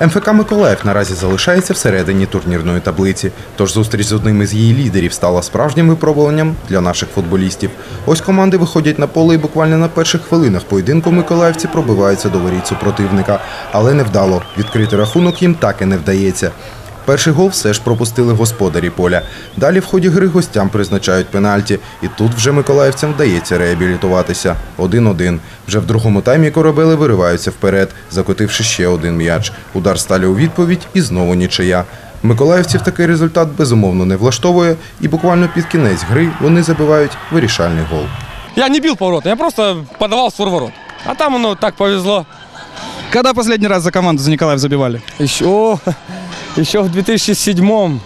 МФК Миколаїв наразі залишається всередині турнірної таблиці. Тож зустріч з одним із її лідерів стала справжнім випробуванням для наших футболістів. Ось команди виходять на поле і буквально на перших хвилинах поєдинку миколаївці пробиваються до воріт супротивника, але невдало. Відкрити рахунок їм так і не вдається. Перший гол все ж пропустили господарі поля. Далі в ході гри гостям призначають пенальті, і тут вже миколаївцям вдається реабілітуватися. 1-1. Вже в другому таймі корабели вириваються вперед, закотивши ще один м'яч. Удар сталі у відповідь і знову нічия. Миколаївців такий результат безумовно не влаштовує, і буквально під кінець гри вони забивають вирішальний гол. Я не бил поворота, я просто подавал створ ворот. А там оно так повезло. Когда последний раз за команду за Николаев забивали? Еще, еще в 2007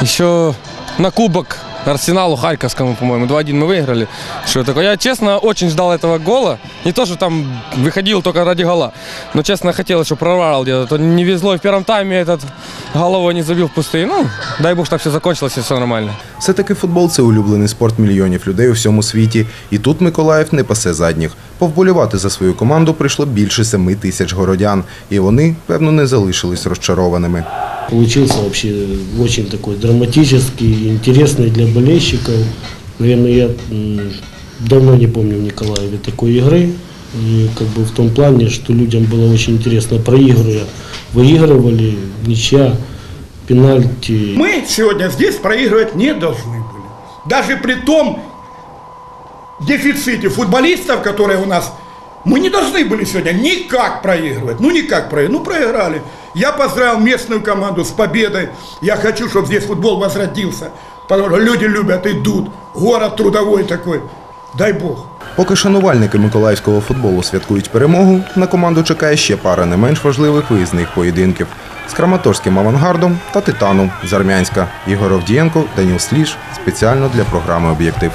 еще на кубок Арсеналу Харьковскому, по-моему, 2-1 мы выиграли. Что такое? Я, честно, очень ждал этого гола. Не то, что там выходил только ради гола. Но, честно, хотел, чтобы прорвал где-то. То не везло и в первом тайме этот головой не забил в пустые. Ну, дай бог, так все закончилось и все нормально. Все-таки футбол це улюблений спорт мільйонів людей у всьому світі. І тут Миколаїв не пасе задніх. Повболівати за свою команду прийшло більше семи тисяч городян, і вони, певно, не залишились розчарованими. Получился вообще очень такой драматический, интересный для болельщиков. Наверное, я давно не помню в Николаеве такой игры. И как бы в том плане, что людям было очень интересно, проигрывая, выигрывали, ничья, пенальти. Мы сегодня здесь проигрывать не должны были. Даже при том дефиците футболистов, которые у нас, мы не должны были сегодня никак проигрывать. Ну никак проиграть. Ну проиграли. Я поздравил местную команду с победой. Я хочу, чтобы здесь футбол возродился. Потому что люди любят, идут. Город трудовой такой. Дай Бог. Поки шанувальники миколаївського футболу святкують перемогу, на команду чекає ще пара не менш важливих виїзних поєдинків з Краматорським авангардом та Титаном з Армянська. Ігор Овдієнко, Даніл Сліж спеціально для програми Об'єктив.